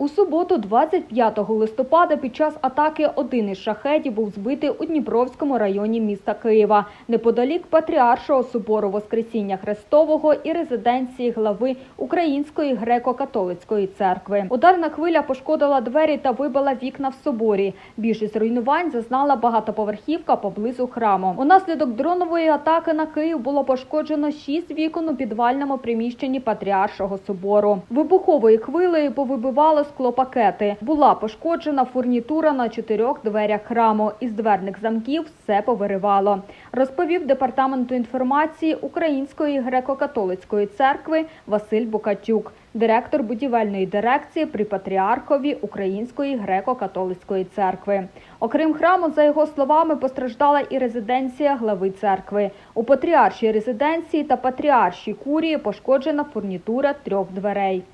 У суботу, 25 листопада, під час атаки один із шахедів був збитий у Дніпровському районі міста Києва, неподалік Патріаршого собору Воскресіння Христового і резиденції глави Української греко-католицької церкви. Ударна хвиля пошкодила двері та вибила вікна в соборі. Більшість руйнувань зазнала багатоповерхівка поблизу храму. Унаслідок дронової атаки на Київ було пошкоджено шість вікон у підвальному приміщенні Патріаршого собору. Вибуховою хвилею повибивало склопакети. Була пошкоджена фурнітура на чотирьох дверях храму. Із дверних замків все повиривало. Розповів департаменту інформації Української греко-католицької церкви Василь Букатюк, директор будівельної дирекції при патріархові Української греко-католицької церкви. Окрім храму, за його словами, постраждала і резиденція глави церкви. У патріаршій резиденції та патріаршій курії пошкоджена фурнітура трьох дверей.